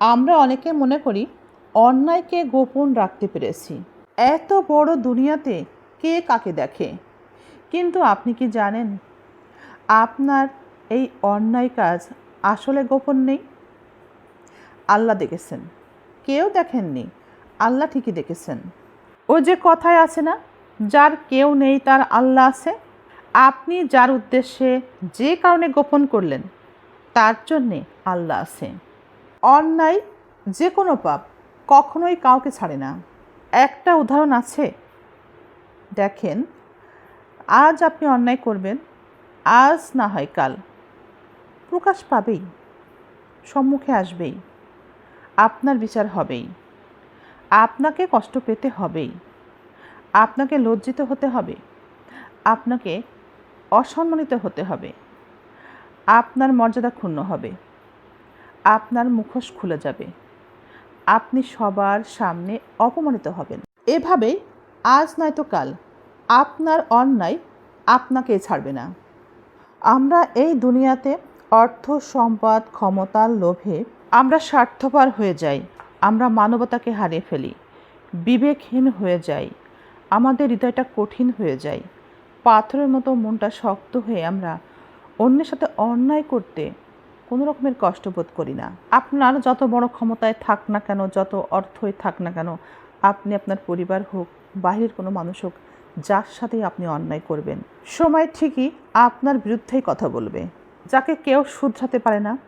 আমরা অনেকে মনে করি অন্যায়কে গোপন রাখতে পেরেছি। এত বড় দুনিয়াতে কে কাকে দেখে? কিন্তু আপনি কি জানেন, আপনার এই অন্যায় কাজ আসলে গোপন নেই? আল্লাহ দেখেছেন। কেউ দেখেননি, আল্লাহ ঠিকই দেখেছেন। ও যে কথায় আছে না, যার কেউ নেই তার আল্লাহ আছে। আপনি যার উদ্দেশ্যে যে কারণে গোপন করলেন, তার জন্যে আল্লাহ আছে। অন্যায় যে কোনো পাপ কখনোই কাউকে ছাড়ে না। একটা উদাহরণ আছে? দেখেন, আজ আপনি অন্যায় করবেন, আজ না হয় কাল। প্রকাশ পাবেই, সম্মুখে আসবেই, আপনার বিচার হবেই, আপনাকে কষ্ট পেতে হবেই, আপনাকে লজ্জিত হতে হবে, আপনাকে অসম্মানিত হতে হবে, আপনার মর্যাদা ক্ষুণ্ণ হবে। আপনার মুখোশ খুলে যাবে। আপনি সবার সামনে অপমানিত হবেন। এভাবেই আজ নয়তো কাল আপনার অন্যায় আপনাকে ছাড়বে না। আমরা এই দুনিয়াতে অর্থ, সম্পদ ক্ষমতার লোভে আমরা স্বার্থপর হয়ে যাই। আমরা মানবতাকে হারিয়ে ফেলি। বিবেকহীন হয়ে যাই। আমাদের হৃদয়টা কঠিন হয়ে যায়। পাথরের মতো মনটা শক্ত হয়ে আমরা অন্যের সাথে অন্যায় করতে কোনো রকমের কষ্ট বোধ করি না। আপনার যত বড় ক্ষমতায় থাক না কেন, যত অর্থই থাক না কেন, আপনি আপনার পরিবার হোক বাইরের কোনো মানুষ হোক, যার সাথেই আপনি অন্যায় করবেন। সময় ঠিকই আপনার বিরুদ্ধেই কথা বলবে। যাকে কেউ শুধরাতে পারে না,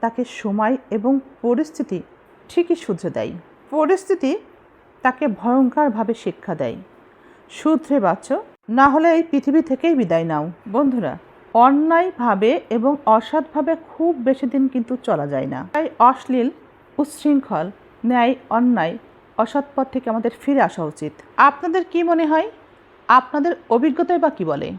তাকে সময় এবং পরিস্থিতি ঠিকই শুধরে দেয়। পরিস্থিতি তাকে ভয়ঙ্করভাবে শিক্ষা দেয়। শুধরে বাঁচো, না হলে এই পৃথিবী থেকেই বিদায় নাও। বন্ধুরা অন্যায়ভাবে এবং অসৎভাবে খুব বেশি দিন কিন্তু চলা যায় না। তাই অশ্লীল, উচ্ছৃঙ্খল, ন্যায়, অন্যায়, অসৎ পথ থেকে আমাদের ফিরে আসা উচিত। আপনাদের কি মনে হয়? আপনাদের অভিজ্ঞতায় বা কী বলে?